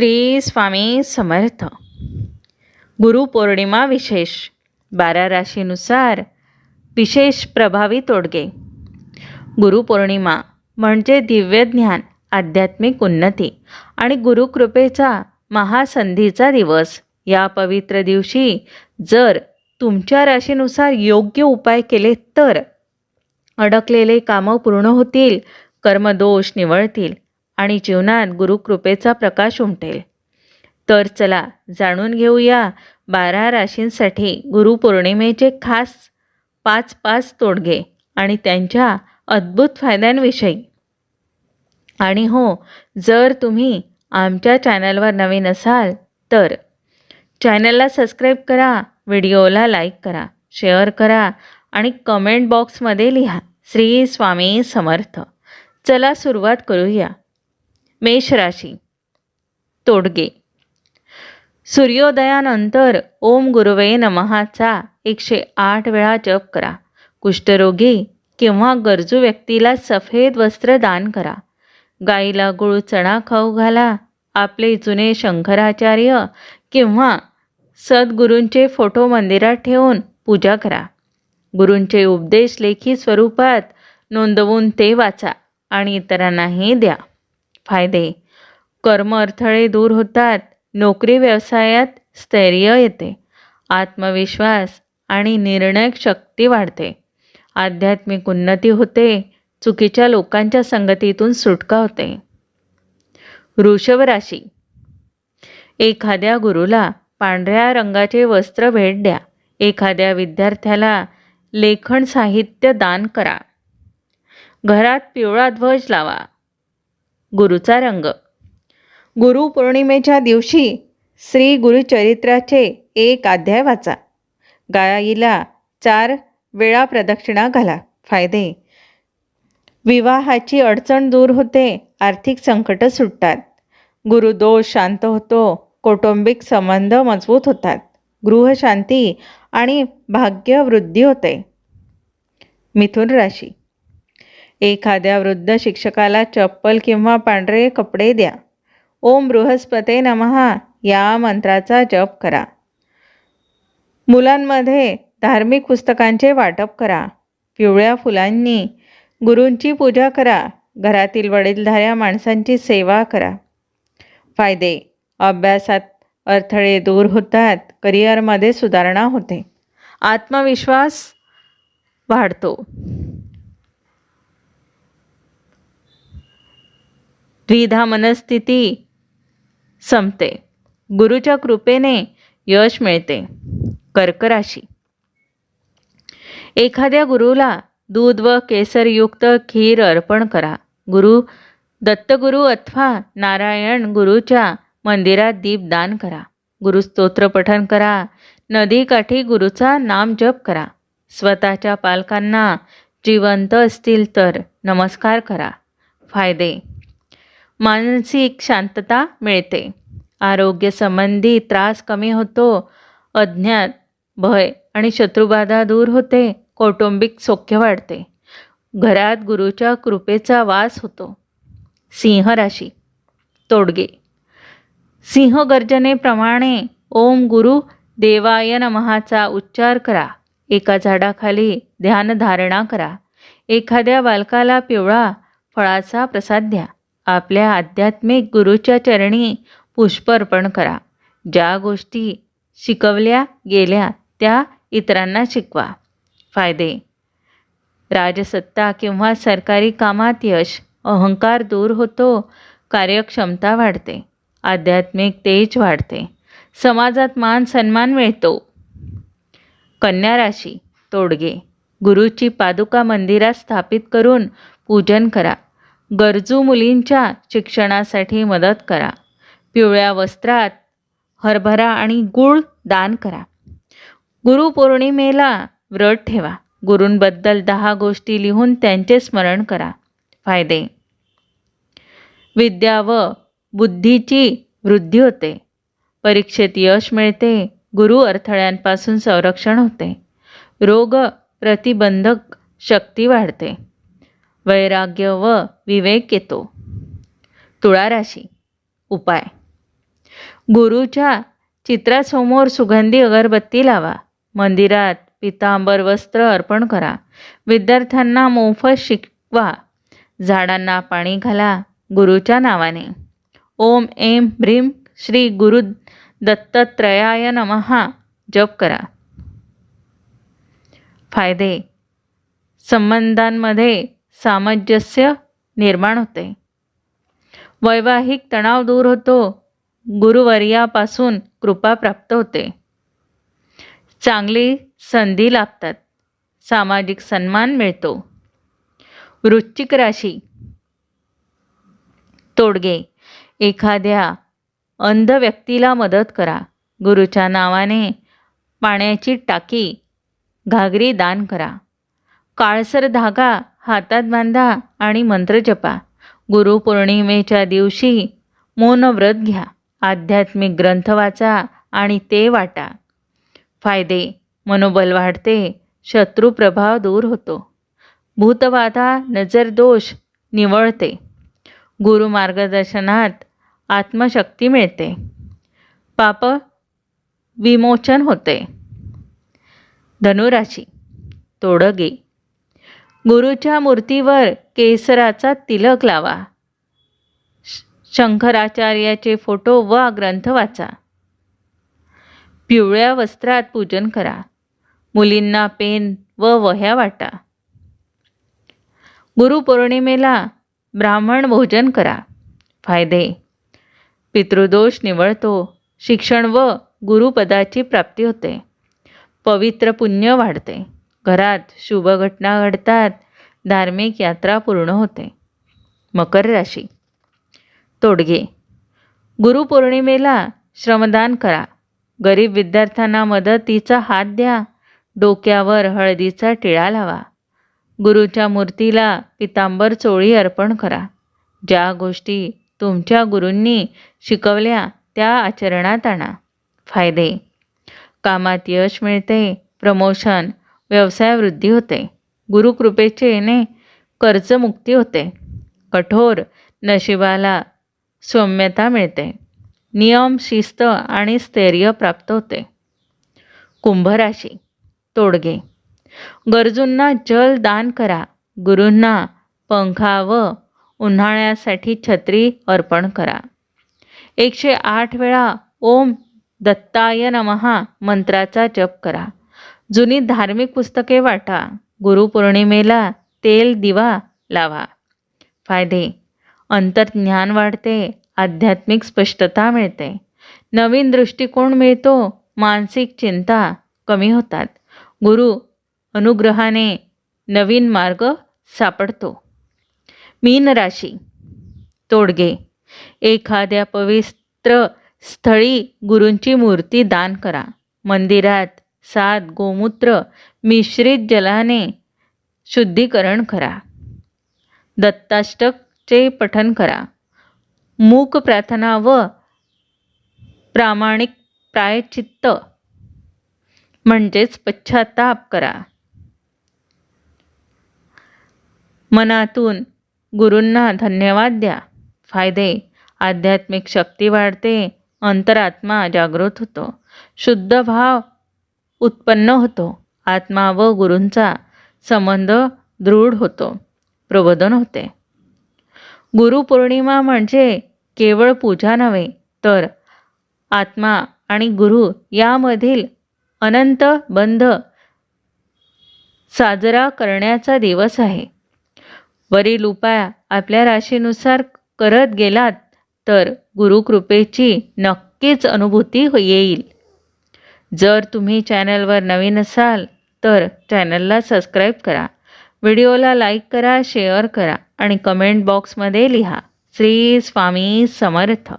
श्री स्वामी समर्थ. गुरुपौर्णिमा विशेष. बारा राशीनुसार विशेष प्रभावी तोडगे. गुरुपौर्णिमा म्हणजे दिव्य ज्ञान आध्यात्मिक उन्नती आणि गुरुकृपेचा महासंधीचा दिवस. या पवित्र दिवशी जर तुमच्या राशीनुसार योग्य उपाय केले तर अडकलेले कामं पूर्ण होतील कर्मदोष निवळतील. आणि जीवनात गुरुकृपेचा प्रकाश उमटेल. तर चला जाणून घेऊया बारा राशींसाठी गुरुपौर्णिमेचे खास पाच पाच तोडगे आणि त्यांच्या अद्भुत फायद्यांविषयी. आणि हो जर तुम्ही आमच्या चॅनलवर नवीन असाल तर चॅनलला सबस्क्राईब करा व्हिडिओला लाईक करा शेअर करा आणि कमेंट बॉक्समध्ये लिहा श्री स्वामी समर्थ. चला सुरुवात करूया. मेष राशी तोडगे. सूर्योदयानंतर ओम गुरुवे नमहाचा एकशे आठ वेळा जप करा. कुष्ठरोगी किंवा गरजू व्यक्तीला सफेद वस्त्र दान करा. गाईला गुळ चणा खाऊ घाला. आपले जुने शंकराचार्य किंवा सद्गुरूंचे फोटो मंदिरात ठेवून पूजा करा. गुरूंचे उपदेश लेखी स्वरूपात नोंदवून ते वाचा आणि इतरांनाही द्या. फायदे. कर्म अडथळे दूर होतात नोकरी व्यवसायात स्थैर्य येते आत्मविश्वास आणि निर्णय शक्ती वाढते. आध्यात्मिक उन्नती होते चुकीच्या लोकांच्या संगतीतून सुटका होते. वृषभ राशी एखाद्या गुरुला पांढऱ्या रंगाचे वस्त्र भेट द्या. एखाद्या विद्यार्थ्याला लेखन साहित्य दान करा. घरात पिवळा ध्वज लावा. गुरुचा रंग. गुरुपौर्णिमेच्या दिवशी श्री गुरुचरित्राचे एक अध्याय वाचा. गाईला चार वेळा प्रदक्षिणा घाला. फायदे. विवाहाची अडचण दूर होते आर्थिक संकट सुटतात. गुरुदोष शांत होतो कौटुंबिक संबंध मजबूत होतात. गृहशांती आणि भाग्यवृद्धी होते. मिथुन राशी. एखाद्या वृद्ध शिक्षकाला चप्पल किंवा पांढरे कपडे द्या. ओम बृहस्पते नमहा या मंत्राचा जप करा. मुलांमध्ये धार्मिक पुस्तकांचे वाटप करा. पिवळ्या फुलांनी गुरूंची पूजा करा. घरातील वडीलधाऱ्या माणसांची सेवा करा. फायदे. अभ्यासात अडथळे दूर होतात. करिअरमध्ये सुधारणा होते. आत्मविश्वास वाढतो. द्विधा मनस्थिती संपते. गुरुच्या कृपेने यश मिळते. कर्कराशी. एखाद्या गुरुला दूध व केसरयुक्त खीर अर्पण करा. गुरु दत्तगुरु अथवा नारायण गुरुच्या मंदिरात दीपदान करा. गुरुस्तोत्र पठन करा. नदीकाठी गुरुचा नाम जप करा. स्वतःच्या पालकांना जिवंत असतील तर नमस्कार करा. फायदे. मानसिक शांतता मिळते. आरोग्यसंबंधी त्रास कमी होतो अज्ञात भय आणि शत्रुबाधा दूर होते कौटुंबिक सौख्य वाढते. घरात गुरुच्या कृपेचा वास होतो. सिंह राशी तोडगे. सिंह गर्जनेप्रमाणे ओम गुरु देवाय नमहाचा उच्चार करा. एका झाडाखाली ध्यानधारणा करा. एखाद्या बालकाला पिवळा फळाचा प्रसाद द्या. आपल्या आध्यात्मिक गुरुच्या चरणी पुष्पर्पण करा. ज्या गोष्टी शिकवल्या गेल्या त्या इतरांना शिकवा. फायदे. राजसत्ता किंवा सरकारी कामात यश अहंकार दूर होतो कार्यक्षमता वाढते आध्यात्मिक तेज वाढते समाजात मान सन्मान मिळतो. कन्या राशी तोडगे. गुरुची पादुका मंदिरात स्थापित करून पूजन करा. गरजू मुलींच्या शिक्षणासाठी मदत करा. पिवळ्या वस्त्रात हरभरा आणि गूळ दान करा. गुरुपौर्णिमेला व्रत ठेवा. गुरूंबद्दल दहा गोष्टी लिहून त्यांचे स्मरण करा. फायदे. विद्या व बुद्धीची वृद्धी होते. परीक्षेत यश मिळते. गुरु अडथळ्यांपासून संरक्षण होते. रोग प्रतिबंधक शक्ती वाढते. वैराग्य व विवेक येतो. तुळा राशी उपाय. गुरुच्या चित्रासमोर सुगंधी अगरबत्ती लावा. मंदिरात पितांबर वस्त्र अर्पण करा. विद्यार्थ्यांना मोफत शिकवा. झाडांना पाणी घाला. गुरुच्या नावाने. ओम एम भ्रीम श्री गुरु दत्तत्रयाय नमहा जप करा. फायदे. संबंधांमध्ये सामंजस्य निर्माण होते. वैवाहिक तणाव दूर होतो. गुरुवर्यापासून कृपा प्राप्त होते. चांगली संधी लाभतात. सामाजिक सन्मान मिळतो. वृश्चिक राशी. तोडगे. एखाद्या अंध व्यक्तीला मदत करा. गुरुच्या नावाने पाण्याची टाकी घागरी दान करा. काळसर धागा हातात बांधा आणि मंत्र जपा. गुरुपौर्णिमेच्या दिवशी मौन व्रत घ्या. आध्यात्मिक ग्रंथ वाचा आणि ते वाटा. फायदे. मनोबल वाढते. शत्रू प्रभाव दूर होतो. भूतबाधा नजरदोष निवळते. गुरु मार्गदर्शनात आत्मशक्ती मिळते. पाप विमोचन होते. धनुराशी. तोडगे. गुरुच्या मूर्तीवर केसराचा तिलक लावा. श- शंकराचार्याचे फोटो व ग्रंथ वाचा. पिवळ्या वस्त्रात पूजन करा. मुलींना पेन व वह्या वाटा. गुरुपौर्णिमेला ब्राह्मण भोजन करा. फायदे पितृदोष निवळतो. शिक्षण व गुरुपदाची प्राप्ती होते. पवित्र पुण्य वाढते. घरात शुभ घटना घडतात धार्मिक यात्रा पूर्ण होते. मकर राशी. तोडगे. गुरुपौर्णिमेला श्रमदान करा. गरीब विद्यार्थ्यांना मदतीचा हात द्या. डोक्यावर हळदीचा टिळा लावा. गुरुच्या मूर्तीला पितांबर चोळी अर्पण करा. ज्या गोष्टी तुमच्या गुरूंनी शिकवल्या त्या आचरणात आणा. फायदे. कामात यश मिळते प्रमोशन व्यवसाय वृद्धी होते. गुरुकृपेचे येणे कर्जमुक्ती होते. कठोर नशिबाला सौम्यता मिळते. नियम शिस्त आणि स्थैर्य प्राप्त होते. कुंभराशी तोडगे. गरजूंना जल दान करा. गुरूंना पंखा व उन्हाळ्यासाठी छत्री अर्पण करा. एकशे आठ वेळा ओम दत्ताय नमहा मंत्राचा जप करा. जुनी धार्मिक पुस्तके वाटा. गुरुपौर्णिमेला तेल दिवा लावा. फायदे. अंतर्ज्ञान वाढते आध्यात्मिक स्पष्टता मिळते. नवीन दृष्टिकोन मिळतो मानसिक चिंता कमी होतात. गुरु अनुग्रहाने नवीन मार्ग सापडतो. मीन राशी. तोडगे. एखाद्या पवित्र स्थळी गुरूंची मूर्ती दान करा. मंदिरात सात गोमूत्र मिश्रित जलाने शुद्धीकरण करा. दत्ताष्टकचे पठन करा. मूक प्रार्थना व प्रामाणिक प्रायचित्त म्हणजेच पश्चाताप करा. मनातून गुरूंना धन्यवाद द्या. फायदे आध्यात्मिक शक्ती वाढते अंतरात्मा जागृत होतो. शुद्ध भाव उत्पन्न होतो. आत्मा व गुरूंचा संबंध दृढ होतो. प्रबोधन होते. गुरुपौर्णिमा म्हणजे केवळ पूजा नव्हे तर आत्मा आणि गुरु यामधील अनंत बंध साजरा करण्याचा दिवस आहे. वरील उपाय आपल्या राशीनुसार करत गेलात तर गुरुकृपेची नक्कीच अनुभूती हो- येईल. जर तुम्ही चॅनलवर नवीन असाल तर चॅनलला सबस्क्राईब करा. व्हिडिओला लाईक करा शेअर करा आणि कमेंट बॉक्समध्ये लिहा. श्री स्वामी समर्थ.